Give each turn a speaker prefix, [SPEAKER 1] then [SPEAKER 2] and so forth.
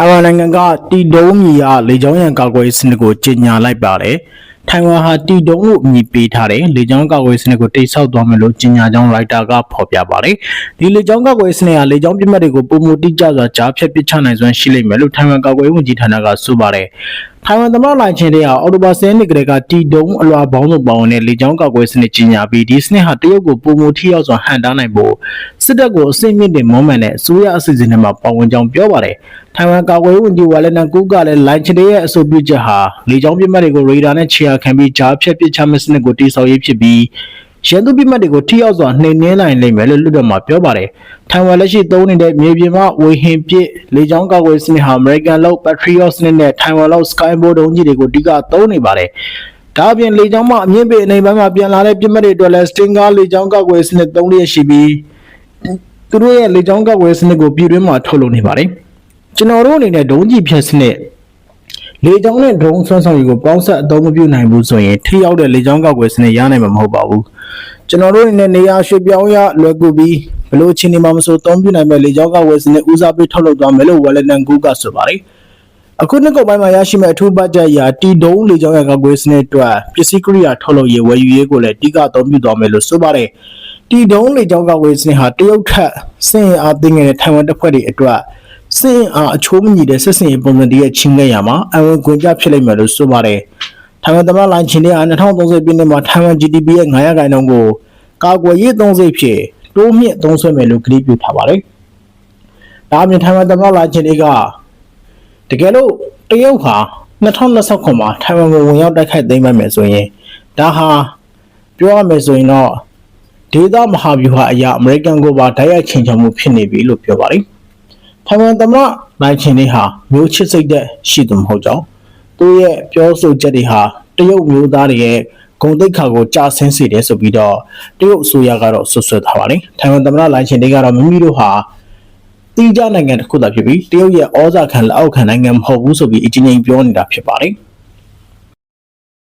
[SPEAKER 1] ထိုင်ဝမ်နိုင်ငံကတီဒုံးမီအားလေကြောင်းရန်ကာကွယ်ရေးစနစ်ကိုကြီးညာလိုက်ပါတယ်။ ထိုင်ဝမ်ဟာတီဒုံးကိုအမည်ပေးထားတဲ့လေကြောင်းကာကွယ်ရေးစနစ်ကိုတိစောက်သွားမယ်လို့ကြီးညာကြောင်းရိုက်တာကဖော်ပြပါတယ်။ဒီလေကြောင်းကာကွယ်ရေးစနစ်ဟာလေကြောင်းပြစ်မှတ်တွေကိုပုံမတိကျစွာကြားဖြတ်ပစ်ချနိုင်စွမ်းရှိလိမ့်မယ်လို့ထိုင်ဝမ်ကာကွယ်ရေးဝန်ကြီးဌာနကဆိုပါတယ်။ထိုင်ဝမ်သမ္မတလိုင်ချင်တဲ့ဟာအော်တိုဘာ10နှစ်ကလေးကတီဒုံးအလွာပေါင်းစုံပါဝင်တဲ့လေကြောင်းကာကွယ်ရေးစနစ်ကြီးညာပြီးဒီစနစ်ဟာတရုတ်ကိုပုံမထိရောက်စွာဟန်တားနိုင်ဖို့စစ်တပ်ကိုအစိမ့်မြင့်တင်မွမ်းမံတဲ့အစိုးရအစီအစဉ်တွေမှာပါဝင်ကြောင်းပြောပါတယ်။ထိုင်ဝမ်ကာကွယ်ရေးဝန်ကြီးဝါလက်နန်ကူကလည်းလိုင်ချင်တဲ့ရဲ့အဆိုပြုချက်ဟာလေကြောင်းပြစ်မှတ်တွေကိုရေဒါနဲ့ခြေရာခံပြီးကြားဖြတ်ပစ်ချမယ့်စနစ်ကိုတိစောက်ရေးဖြစ်ပြီးရန်သူပြစ်မှတ်တွေကိုထိရောက်စွာနှိမ်နင်းနိုင်လိမ့်မယ်လို့လွှတ်တော်မှာပြောပါတယ်။ထိုင်ဝမ်လက်ရှိသုံးနေတဲ့မြေပြင်မှာဝေဟင်ပစ်လေကြောင်းကာကွယ်ရေးစနစ်ဟာ American လောက် Patriot စနစ်နဲ့ထိုင်ဝမ်လောက် Skyboard ဒုံးကြီးတွေကိုအဓိကသုံးနေပါတယ်။ဒါအပြင်လေကြောင်းမှာအမြင့်ပေအနေပိုင်းမှာပြန်လာတဲ့ပြစ်မှတ်တွေအတွက်လည်း Stinger လေကြောင်းကာကွယ်ရေးစနစ်သုံးလျက်ရှိပြီးသူတို့ရဲ့လေကြောင်းကာကွယ်ရေးစနစ်ကိုပြည်တွင်းမှာထုတ်လုပ်နေပါတယ်။ကျွန်တော်တို့အနေနဲ့ဒုံးကြီးဖြတ်စနစ် လေကြောင်းနဲ့ drone ဆွမ်းဆောင်ရေးကိုပေါင်းစပ်အသုံးမပြုနိုင်ဘူးဆိုရင်ထိရောက်တဲ့လေကြောင်းကာကွယ်စနစ်ရနိုင်မှာမဟုတ်ပါဘူး။ကျွန်တော်တို့အနေနဲ့နေရာရွှေ့ပြောင်းရလွယ်ကူပြီးဘလို့ချင်းနေမှာမဆိုအသုံးပြုနိုင်မဲ့လေကြောင်းကာကွယ်စနစ်ဦးစားပေးထုတ်လုပ်သွားမယ်လို့ဝက်လက်နန်ကူကဆိုပါတယ်။အခုနှစ်ကုန်ပိုင်းမှာရရှိမဲ့အထူးဘတ်ဂျက်အရာတီဒုံးလေကြောင်းရန်ကာကွယ်စနစ်အတွက်ပစ္စည်းကိရိယာထုတ်လုပ်ရေးဝယ်ယူရေးကိုလည်းအဓိကအသုံးပြုသွားမယ်လို့ဆိုပါတယ်။တီဒုံးလေကြောင်းကာကွယ်စနစ်ဟာတရုတ်ထက်စင်အားသိငယ်တဲ့ထိုင်ဝမ်တပ်ဖွဲ့တွေအတွက် စင်အားအချိုးမညီတဲ့ဆက်စင်ရေးပုံစံတည်းရဲ့ချင်းခဲ့ရမှာအဝင်ခွင့်ကြဖြစ်လိမ့်မယ်လို့ဆိုပါတယ်။ထိုင်ဝမ်သမ္မတလိုင်ချင်တဲ့2030ပြည့်နှစ်မှာထိုင်ဝမ် GDP ရဲ့900ခန့်နှုန်းကိုကာကွယ်ရေးသုံးစိတ်ဖြစ်တိုးမြင့်သုံးဆွဲမယ်လို့ကတိပြုထားပါတယ်။ဒါအပြင်ထိုင်ဝမ်သမ္မတလိုင်ချင်တဲ့ကတကယ်လို့တရုတ်ဟာ2029မှာထိုင်ဝမ်ကိုဝင်ရောက်တိုက်ခိုက်သိမ်းပိုက်မယ်ဆိုရင်ဒါဟာပြောရမယ်ဆိုရင်တော့ဒေသမဟာဗျူဟာအရာအမေရိကန်ကိုပါတိုက်ရိုက်ချိန်ချောက်မှုဖြစ်နေပြီလို့ပြောပါတယ်။ ထိုင်ဝမ်သမ္မတနိုင်ချင်လေးဟာမျိုးချစ်စိတ်သက်ရှိသူမဟုတ်ကြောင်းသူရဲ့ပြောဆိုချက်တွေဟာတရုတ်မျိုးသားတွေရဲ့ဂုံတိတ်ခါကိုကြာဆင်းစေတယ်ဆိုပြီးတော့တရုတ်အစိုးရကတော့ဆွဆွဲထားပါတယ်။ထိုင်ဝမ်သမ္မတလိုင်ချင်လေးကတော့မိမိတို့ဟာတိကျနိုင်ငံတစ်ခုသာဖြစ်ပြီးတရုတ်ရဲ့ဩဇာခံလက်အောက်ခံနိုင်ငံမဟုတ်ဘူးဆိုပြီးအချင်းချင်းပြောနေတာဖြစ်ပါတယ်။